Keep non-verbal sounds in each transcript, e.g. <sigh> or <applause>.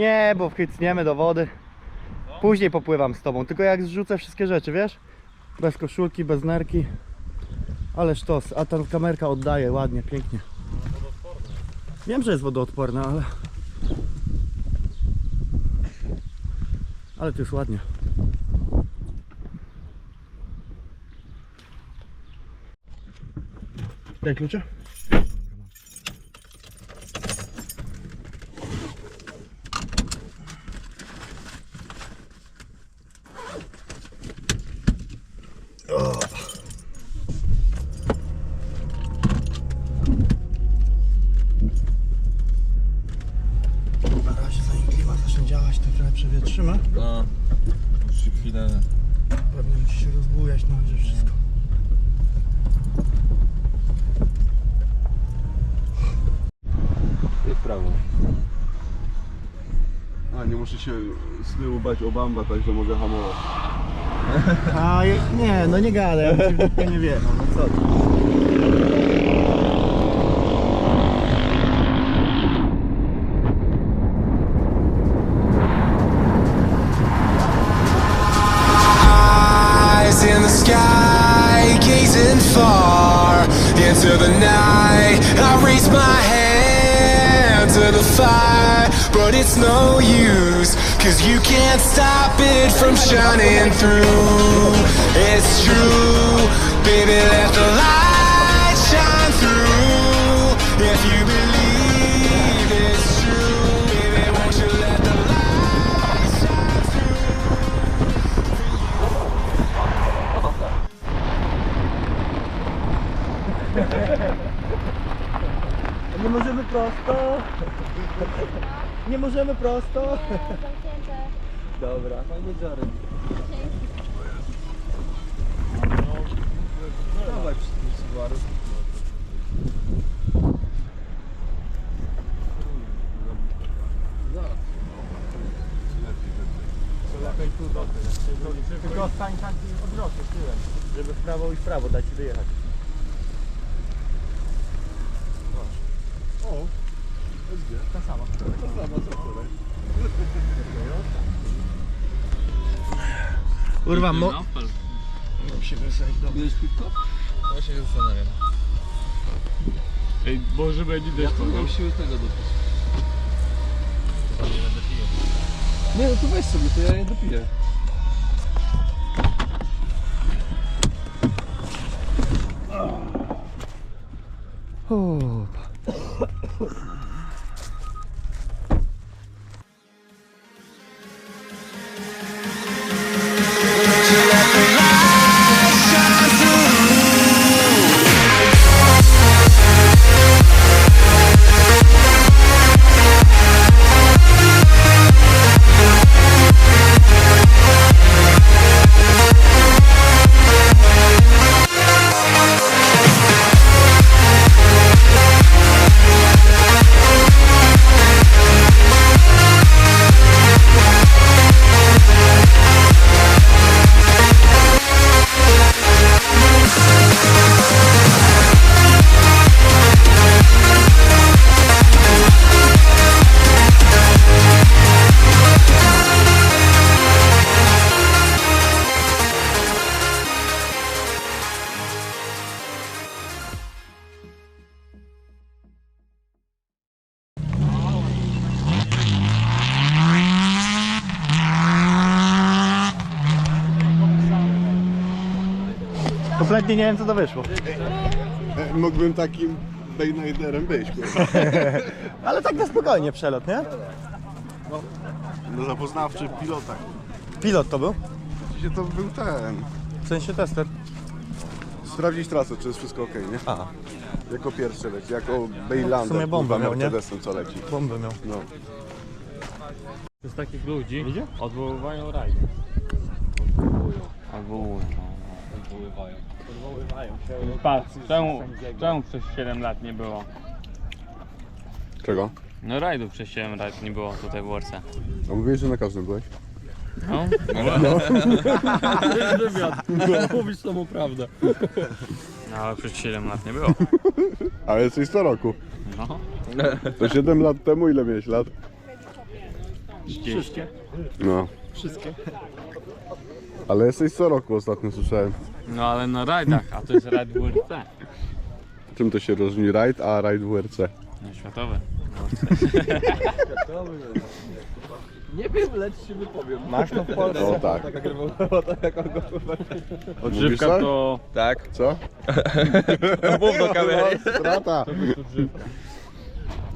Nie, bo wchycniemy do wody. Później popływam z tobą, tylko jak zrzucę wszystkie rzeczy, wiesz? Bez koszulki, bez nerki. Ale sztos, a ta kamerka oddaje ładnie, pięknie. Wiem, że jest wodoodporna, ale... Ale to jest ładnie. Daj klucze. Tyłu bać o bamba, także mogę hamować. A nie, no nie gadaj, ja ci w dupę nie wjechał, no co ty. eyes in the sky, gazing far into the night. I raise my hand to the fire, but it's no use, cause you can't stop it from shining through. It's true, baby, let the light shine through. If you believe it's true, baby, won't you let the light shine through? <laughs> Możemy prosto. <laughs> Nie możemy prosto. Zamknięte. Dobra, fajnie dziary. Dawaj przy tym Subaru. Tylko stań tak odwrotnie, tyłem, żeby w prawo i w prawo dać ci wyjechać. O, SG. Ta sama. To sama co wczoraj. Kurwa, mo... Bierzesz piwko? Właśnie się zastanawiam. Ej, Boże, będzie Ja deszcz. tu mam siły tego dopić. Nie, no to weź sobie, to ja je dopiję. Kompletnie nie wiem co to wyszło. Mógłbym takim Baynaiderem być, kurwa. <laughs> Ale tak na spokojnie przelot, nie? No zapoznawczy pilota. Pilot to był? To był ten. W sensie tester. Sprawdzić trasę, czy jest wszystko ok, nie? A, Jako pierwszy leci, jako Baylander, W sumie bombę miał, nie? Mercedesem co leci. bombę miał. No. Z takich ludzi Idzie? odwoływają rajdy. Odwołują. Odwoływają. Patrz, czemu, czemu przez 7 lat nie było? Czego? No rajdów przez 7 lat nie było tutaj w Warce. A mówiłeś, że na każdym byłeś? No? Wywiad. <laughs> Mówisz samą prawdę. no ale przez 7 lat nie było. Ale jesteś co roku. No. To 7 lat temu ile miałeś lat? 30. No. Wszystkie. Ale jesteś co roku ostatnio słyszałem. No ale na rajdach, a to jest rajd WRC. Czym to się różni rajd, a rajd WRC? No światowe. Nie wiem, lecz się wypowiem. Masz to w Polsce? O tak. Odżywka tak? to... Tak. Co? <laughs> Mów do kamery. No, strata.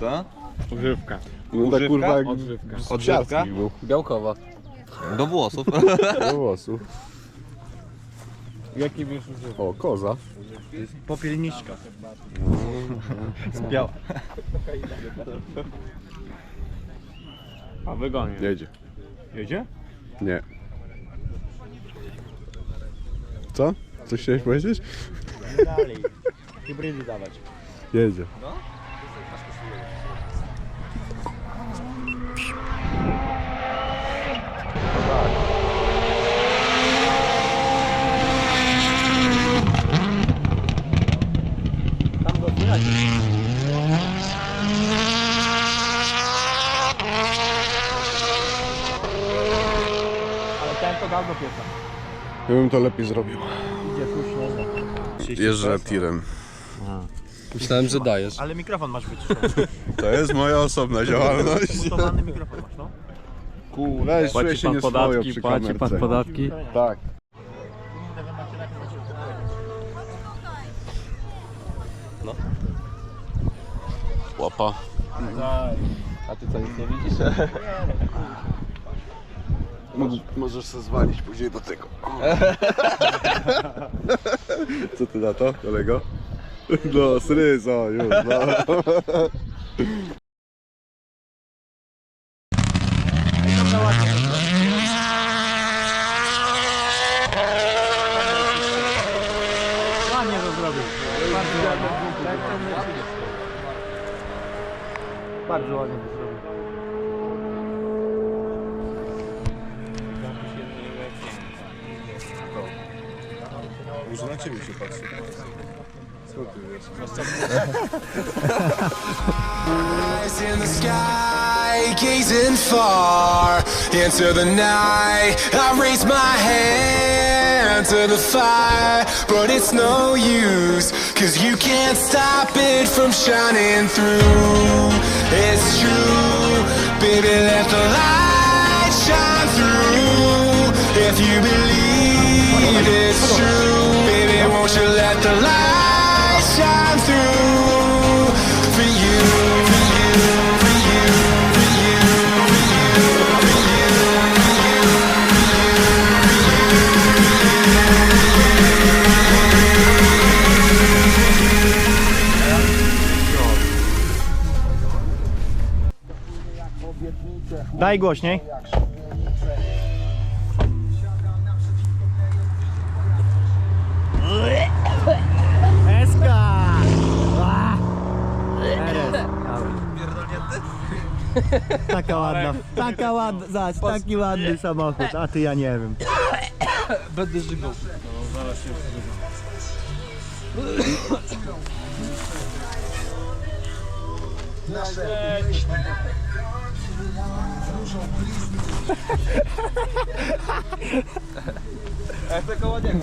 Co? Odżywka. No tak kurwa jak Odżywka. z Odżywka? był. Białkowa. Do włosów. <laughs> Do włosów. Jaki wiesz używka? O, koza. Popielniczka. <laughs> Zbiała. A wygonię. Jedzie. Jedzie? Nie. Co? Coś chciałeś powiedzieć? Dalej. Hybrydy dawać. Jedzie. Tam go słychać. Ale ten to dawno pieca. Ja bym to lepiej zrobił. Idzie słusznie. Jeżdżę tirem. Myślałem, że dajesz. Ale mikrofon masz wyciszony. To jest moja osobna działalność. Mutowany mikrofon masz, no. Weź, czuję się pan nieswojo podatki, przy kamerce. podatki. Tak. Łapa. A ty co, nic nie widzisz? <laughs> Mógł, możesz się zwalić później do tego. <laughs> Co ty na to, kolego? No, sryzo, już, no. <laughs> Bardzo ładnie to zrobił. Może na ciebie się patrzy. Eyes in the sky, gazing far into the night. I raise my hand to the fire, but it's no use, cause you can't stop it from shining through. It's true, baby, let the light shine through. If you believe it's true, Daj głośniej. Eska! Taka ładna, taka ładna, zobacz, taki ładny samochód, a ty ja nie wiem. Będę żygał. Koło niego, co ty Это колодяк,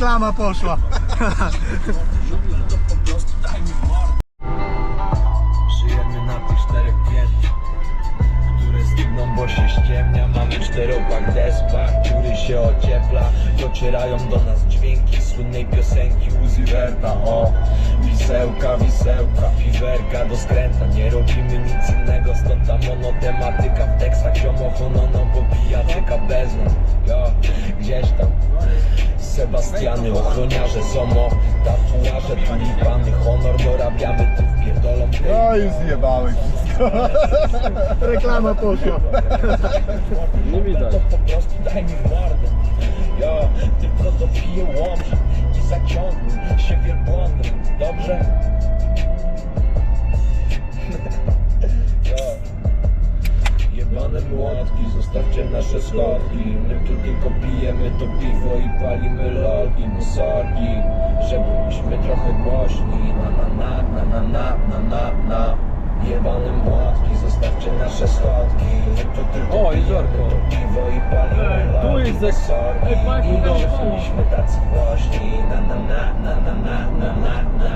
Reklama poszła. Sebastiany, ochroniarze, zomo Tatuaże, tulipany, honor Dorabiamy tu wpierdolą No i zjebałeś wszystko. Reklama poszła. Nie widać. To po prostu daj mi mordę Ja tylko dopiję łomże I zaciągnę się wielbłądem Dobrze? Jebane młotki, zostawcie nasze schodki My tu tylko pijemy to piwo i palimy lolki No sorki, że byliśmy trochę głośni Na na na na na na na na na Jebane młotki, zostawcie nasze schodki My tu tylko O, pijemy to piwo i palimy Ej, jest No jak- sorki, Ej, patrz, że dobrze. byliśmy tacy głośni Na na na na na na na na na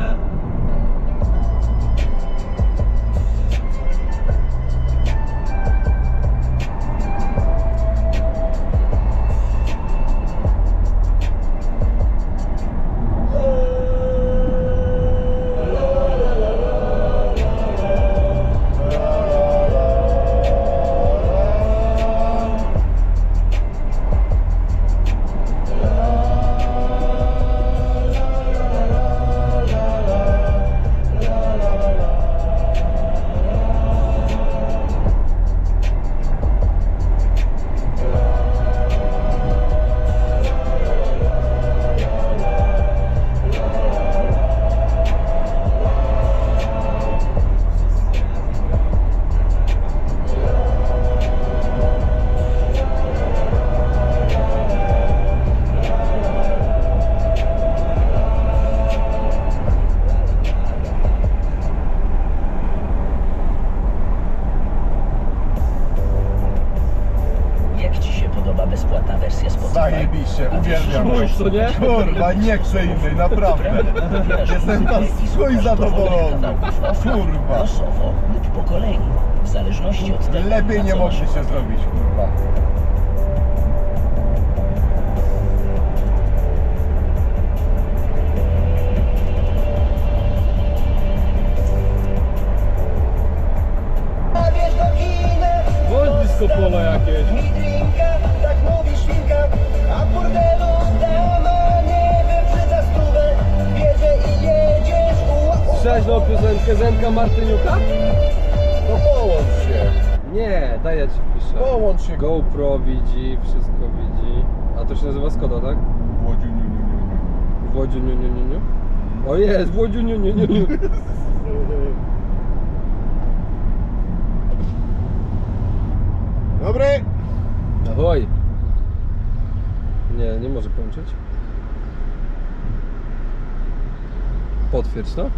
co nie? Kurwa, nie chcę innej, naprawdę. Jestem tam chuj zadowolony. Kurwa. Losowo lub po kolei, w zależności od tego, Lepiej na nie co mogli masz się zrobić, kurwa. Piosenkę Zenka Martyniuka? No połącz się. Nie, daj ja ci wpiszę. Połącz się. GoPro widzi, wszystko widzi. A to się nazywa Skoda, tak? Łodziu, niu, niu, niu, niu. W Łodziu, niu, niu, niu, niu. O jest, w Łodziu, niu, niu, niu, niu. <laughs> Dobry. Ahoj. Nie, nie może kończyć. Potwierdź, no.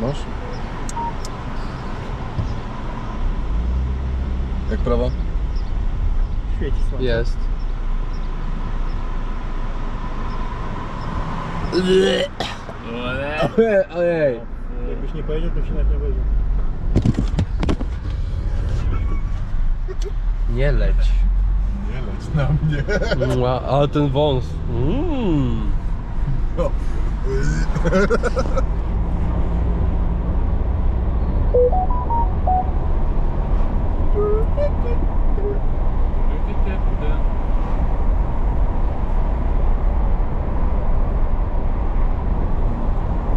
Masz? Jak prawa? Świeci słońce. Jest. Ojej. Jakbyś nie powiedział, to się nawet nie powiedział. Nie leć. Leć na mnie. Mua, Ale ten wąs. Mm.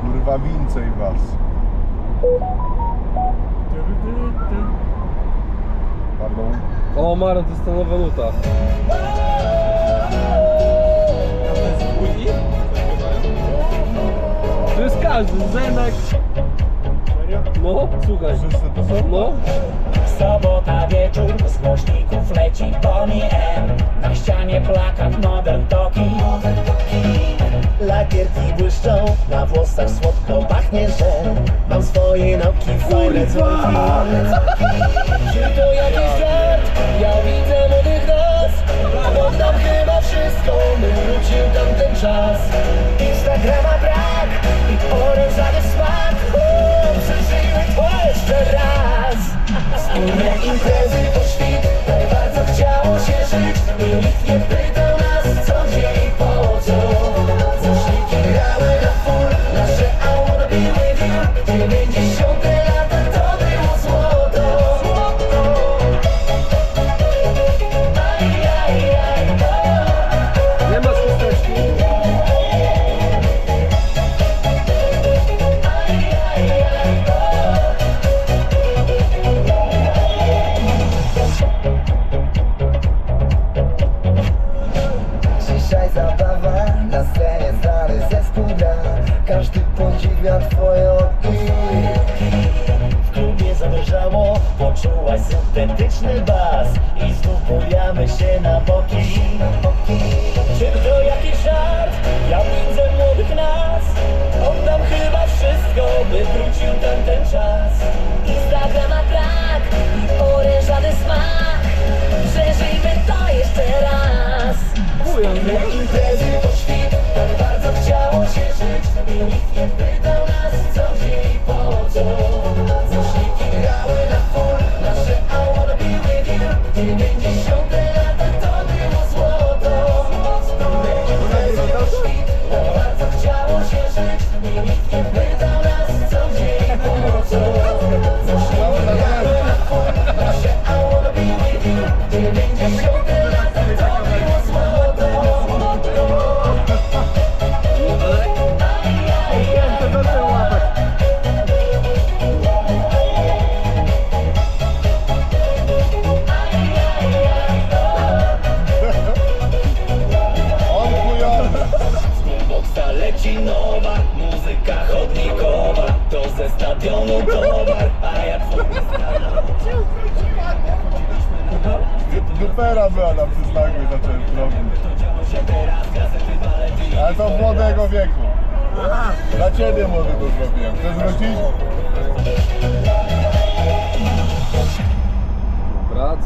Kurwa, więcej was. Pardon. O, Maro, to jest ta nowa nuta. To jest każdy, Zenek. No, słuchaj. To? No. Sobota wieczór, z głośników leci Bonnie M Na ścianie plakat Modern Talking Lakierki błyszczą, na włosach słodko pachnie, że Mam swoje noki, fajne dzwonki ja widzę młodych nas Oddam chyba wszystko. By wrócił tamten czas. Instagrama brak I orężany smak. O, Przeżyjmy to jeszcze raz. Wspólne imprezy po świt Tak bardzo chciało się żyć. I nikt nie Dupera była na przystanku i zacząłem robić. Ale to w młodego wieku. Dla ciebie młody to zrobiłem. Chcesz wrócić?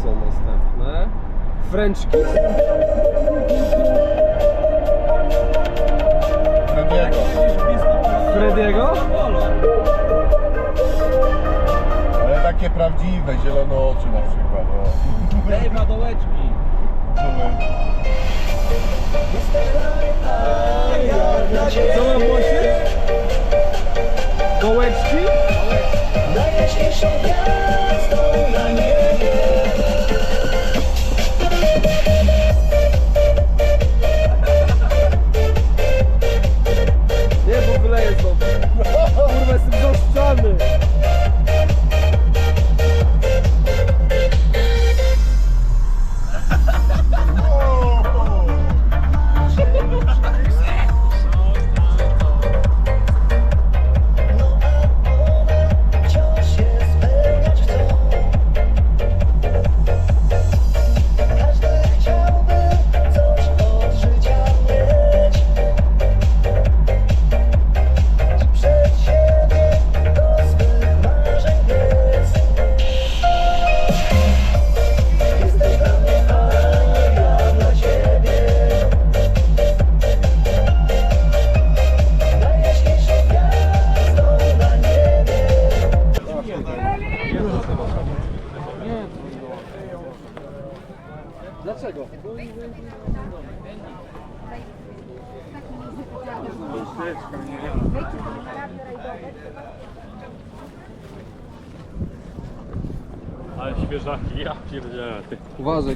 Co następne? French kiss. Frediego. Frediego? Ale takie prawdziwe, zielono oczy na przykład. O. Dejma dołeczki. Co mam głosić? Dołeczki?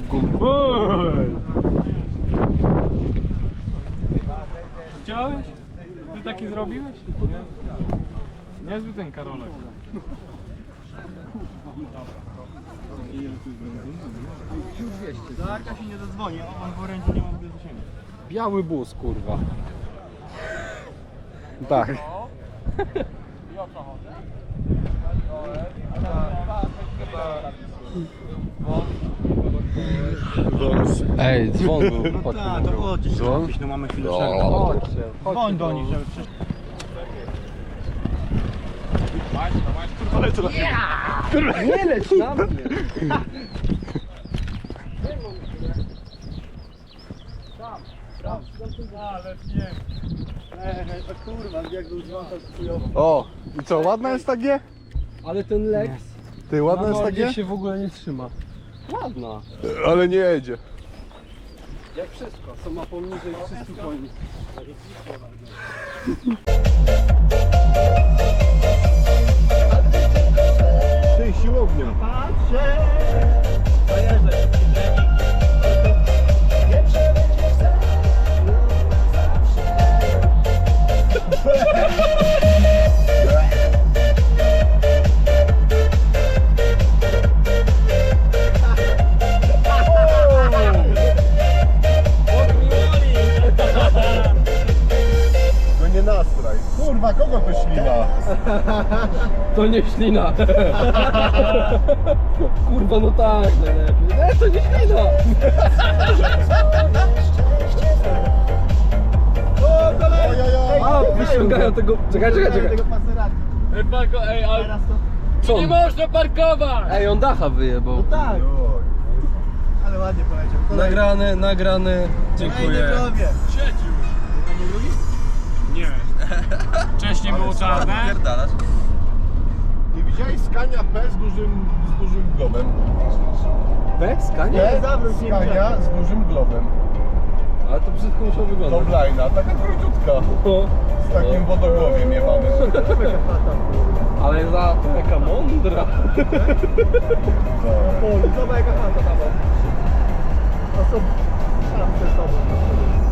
Ty. Uważaj, gum. Chciałeś? Ty taki zrobiłeś? Nie? Niezły ten Karolek. Zarka się nie zadzwoni, a on w orędziu nie ma w ogóle zasięgu. Biały bus, kurwa. Tak. Ej, dzwon był. Tak, to chodź, Dzwon? no mamy chwilę Chodźcie, Dzwoń do nich, żeby przyszli. Nie leć na mnie. Ale nie. Kurwa, jak był dzwon, to chujowo. O, i co, ładna jest ta G? Ale ten Lex Ty, na ładna jest ta G? się w ogóle nie trzyma. Ładna. Ale nie jedzie. Jak wszystko, co ma poniżej 300 koni. To nie ślina. <laughs> Kurwa, no tak, najlepiej. Nie, to nie ślina. A, wyciągają tego... Czekaj, czekaj, czekaj. Ej, parko, ej, ale... Co Nie on? można parkować! Ej, on dacha wyjebał. Tak. Ale ładnie poleciał. Kolejny. Nagrany, nagrany. Dziękuję. Kolejny prawie. Nie. Wcześniej było czarne. Nie widziałeś skania P z dużym, z dużym globem? Nie, zawróć nie Skania z dużym globem. Ale to brzydko musiał wyglądać. Toplina, taka króciutka. O, Z takim wodogłowiem jebanym. <laughs> ale za jaka mądra. Zobacz jaka chata tam. To są tam przed sobą.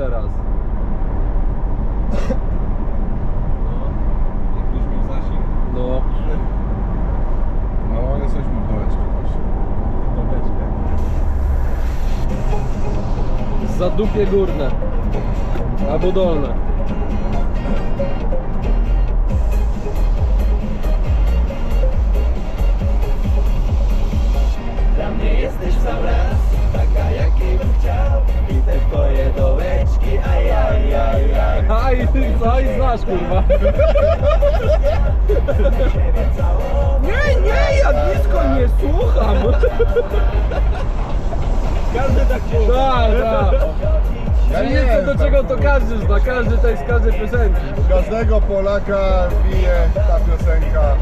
Teraz. No, No, jesteśmy w dołeczce właśnie. zadupie górne. Albo dolne. Ajajajaj Aj, ty co? I znasz kurwa. Nie, nie, ja blisko nie słucham. Każdy tak się Tak, tak. Ja nie nie wiem do czego to każdy zna, każdy to jest z każdej piosenki. Każdego Polaka bije ta piosenka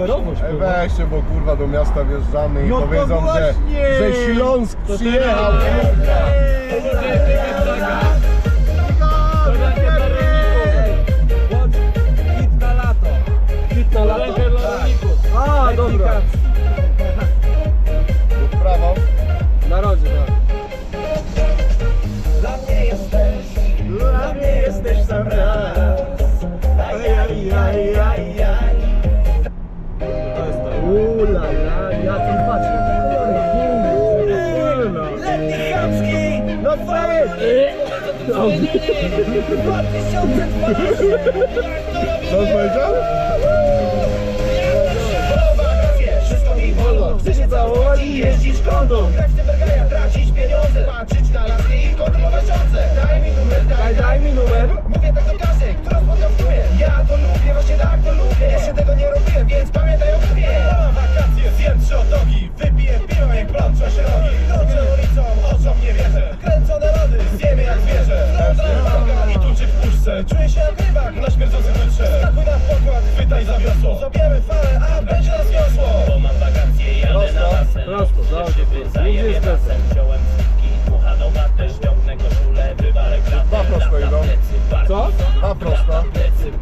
Koperowość, Ej, kurwa. weźcie, bo kurwa do miasta wjeżdżamy i No to powiedzą, że, właśnie! że Śląsk przyjechał. On powiedział? Chcę i jeździć kondą Grać w cybergaja, tracić pieniądze Patrzeć na laski i kontrolować szance Daj mi numer, daj, daj mi numer Mówię tak do kasy, która spotkał w klubie Ja to lubię, właśnie tak to lubię Jeszcze tego nie robiłem, więc pamiętaj o klubie Mam wakacje, zjem trzy otogi Wypiję piwo i plączę się rogi Czuję się jak rybak na śmierdzącym wytrze Skakuj na pokład, chwytaj za wiosło falę, a będzie nas niosło Bo mam wakacje, jadę na basen Prosto, dobrze. Jest bez. Wziąłem watę, ściągnę koszulę, wywalę klatę Dwa prosto idą. Co? A prosto. plecy